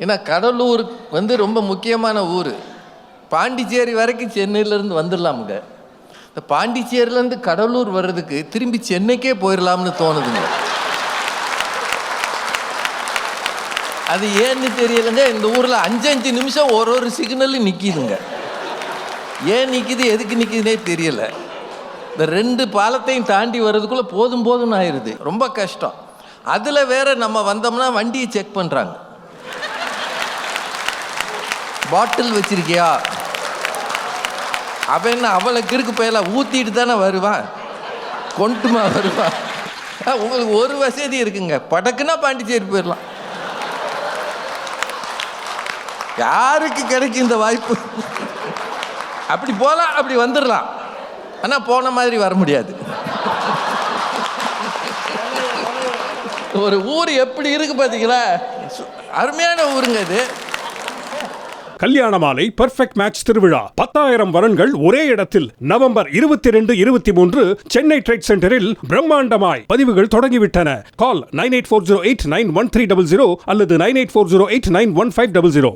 ஏன்னா கடலூர் வந்து ரொம்ப முக்கியமான ஊர். பாண்டிச்சேரி வரைக்கும் சென்னையிலேருந்து வந்துடலாமுங்க. இந்த பாண்டிச்சேரியிலேருந்து கடலூர் வர்றதுக்கு திரும்பி சென்னைக்கே போயிடலாம்னு தோணுதுங்க. அது ஏன்னு தெரியலைங்க இந்த ஊரில் அஞ்சு அஞ்சு நிமிஷம் ஒரு ஒரு சிக்னலும் நிற்கிதுங்க ஏன் நிற்கிது எதுக்கு நிற்கிதுனே தெரியலை. இந்த ரெண்டு பாலத்தையும் தாண்டி வர்றதுக்குள்ளே போதும் போதும்னு ஆயிடுது ரொம்ப கஷ்டம். அதில் வேற நம்ம வந்தோம்னா வண்டியை செக் பண்ணுறாங்க பாட்டில் வச்சிருக்கியா? அவன் என்ன அவளை கிறுக்கு பயில ஊற்றிட்டு தானே வருவான் கொண்டுமா வருவான் உங்களுக்கு ஒரு வசதி இருக்குங்க. படக்குன்னா பாண்டிச்சேரி போயிடலாம். யாருக்கு கிடைக்கும் இந்த வாய்ப்பு? அப்படி போகலாம் அப்படி வந்துடலாம். ஆனால் போன மாதிரி வர முடியாது. ஒரு ஊர் எப்படி இருக்கு பார்த்தீங்களா அருமையான ஊருங்க இது. கல்யாண மாலை பெர்ஃபெக்ட் மேட்ச் திருவிழா. பத்தாயிரம் வரன்கள் ஒரே இடத்தில். நவம்பர் இருபத்தி ரெண்டு இருபத்தி மூன்று சென்னை ட்ரேட் சென்டரில் பிரம்மாண்டமாய் பதிவுகள் தொடங்கிவிட்டன. Call nine eight four zero eight nine one three double zero அல்லது nine eight four zero eight nine one five double zero.